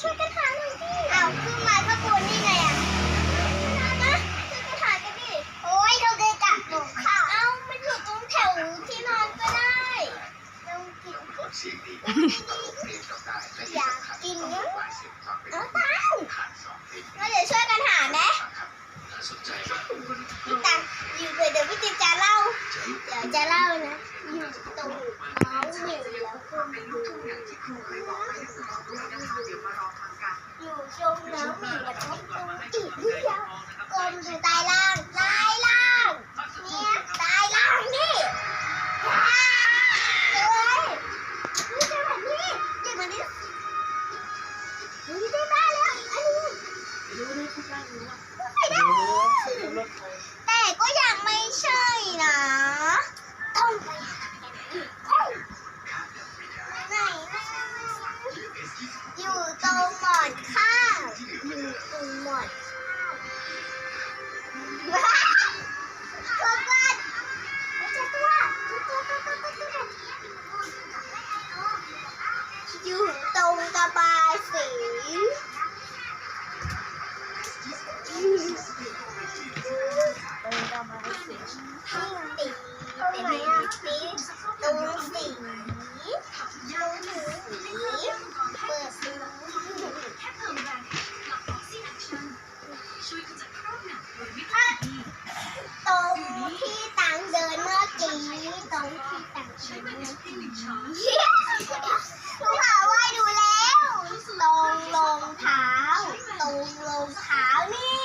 ช่วยกันหาหน่อยดิอ้าวขึ้นมาข้างบนนี่ไงอะนะช่วยกันหากันดิโอ้ยเราเดินจากหนูค่ะเอ้ามันอยู่ตรงแถวที่นอนก็ได้เรากินลดเสียงดีเพลงเราได้และที่ อยาก สำคัญ กิน ต้อง เนอะ ลายเสียงความเป็น เอาตังค์ ขาดสองเพลง เราเดี๋ยวช่วยกันหาไหม ครับถ้าสนใจว่า พี่ตังอยู่เดี๋ยวพี่ติ๊กจะเล่า จะลุก เดี๋ยวจะเล่านะ อยู่ตรงเท้าเหวี่ยงแล้วก็อยู่ตรงน้ำหมี แล้วก็ตรงอีกนิดเดียวกลมดูใต้ล่างใต้ล่างเนี่ยใต้ล่างนี่ว้าวเลยนี่จังหวะนี้เดี๋ยวมันนี่ดูที่ได้บ้านแล้วอันนี้ไม่ได้แต่ก็ยังไม่ใช่นะต้องไปหาายสีสีเป็นสีตรงสีตรงสีเปิดสีตรงที่ตังเดินเมื่อกี้ตรงที่ตังเดินเมื่อกี้หนูหาว่าดูแล้วตรงรองเท้า ตรงรองเท้านี่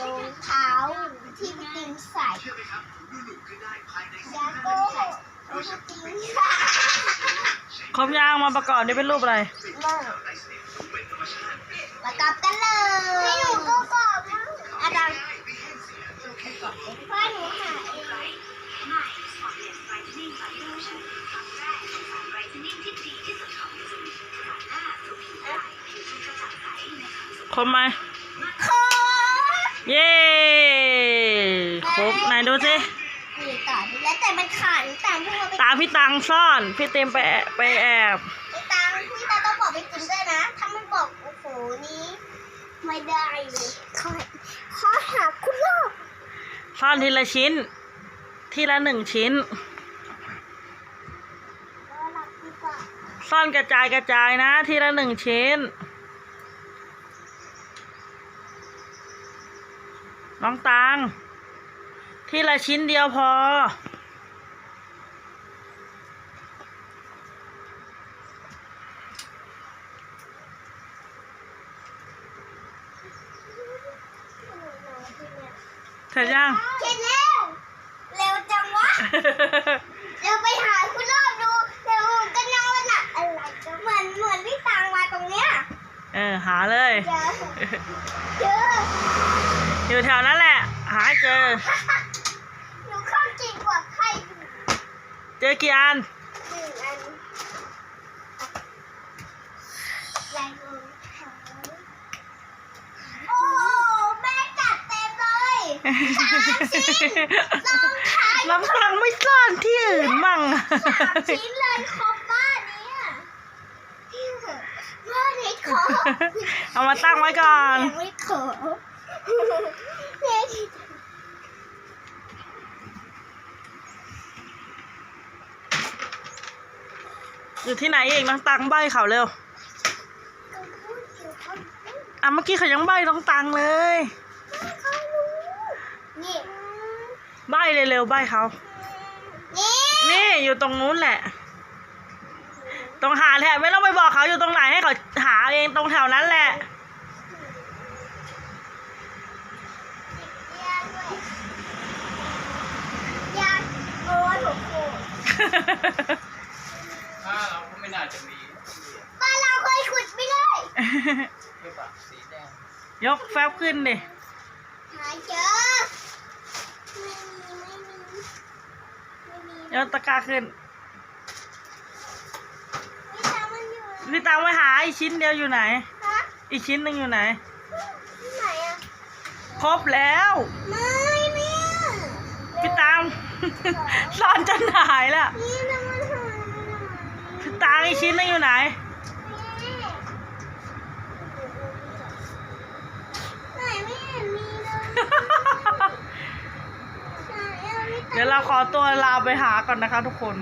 รองเท้าที่พี่ติมใส่ เชื่อไหมครับดูหนุ่มขึ้นได้ภายในอยาโกหกพี่ติมใส่ครบยางมาประกอบนี่เป็นรูปอะไรมาไลฟ์สเตจเป็นธรรมชาติประกอบกันเลยให้หนูก็กรอบมั้งอาดังว่าหนูหาเองครบไหมครบเย้ ครบไหนดูสินี่ต่อนี่แล้วแต่มันขาดตามพวกเราไปตาพี่ตังซ่อน พี่เต็มไปแอบไปแอบไปตามพี่ตาต้องบอกไปกินด้วยนะ ถ้ามันบอกโอ้โหนี้ไม่ได้เลยขอขอหาคุณโลกซ่อนทีละชิ้น ทีละหนึ่งชิ้นรอหลับดีกว่าซ่อนกระจายกระจายนะ ทีละหนึ่งชิ้น น้องตัง ทีละชิ้นเดียวพอ เสร็จยังเสร็จแล้ว เร็วจังวะเดี๋ยวไปหาคุณโลกดูเดี๋ยวก็นอนอะอะไรก็เหมือนเหมือนพี่ตังมาตรงเนี้ยเออ หาเลย เจอเจออยู่แถวนั้นแหละ หาให้เจอ หนูเข้าจริงกว่าใครอยู่ เจอกี่อันหนึ่งอันลายมือเขาโอ้โหแม่จัดเต็มเลยสามชิ้นลองขายลำพังไม่ซ่อนที่อื่นมั่งสามชิ้นเลยครบบ้านเนี้ยบ้านนี้ครบเอามาตั้งไว้ก่อนยังไม่ครบแม่ที่ อยู่ที่ไหนเอีกน้องตังใบเขาเร็วอะเมื่อกี้เขายังใบน้องตังเลยเขารู้นี่ใบเร็วๆใบเขา นี่อยู่ตรงนู้นแหละ ตรงหาแถบไม่ต้องไปบอกเขาอยู่ตรงไหนให้เขาหาเองตรงแถวนั้นแหละยาโอ้ยโหโห ถ้าเราก็ไม่น่าจะมีบ้านเราเคยขุดไม่ได้หรือเปล่าสีแดงยกแฟบขึ้นดิหาเจอไม่มีไม่มีไม่มียกตะกร้าขึ้นไม่ทำมันอยู่พี่ตังไปหาอีกชิ้นเดียวอยู่ไหน ฮะอีกชิ้นหนึ่งอยู่ไหน ที่ไหนอะครบแล้วไม่เนี่ยพี่ตัง ซ่อนจนหายแล้วนี่นะมั คือตาไอชิ้นนึงอยู่ไหน เดี๋ยวเราขอตัวลาไปหาก่อนนะคะทุกคน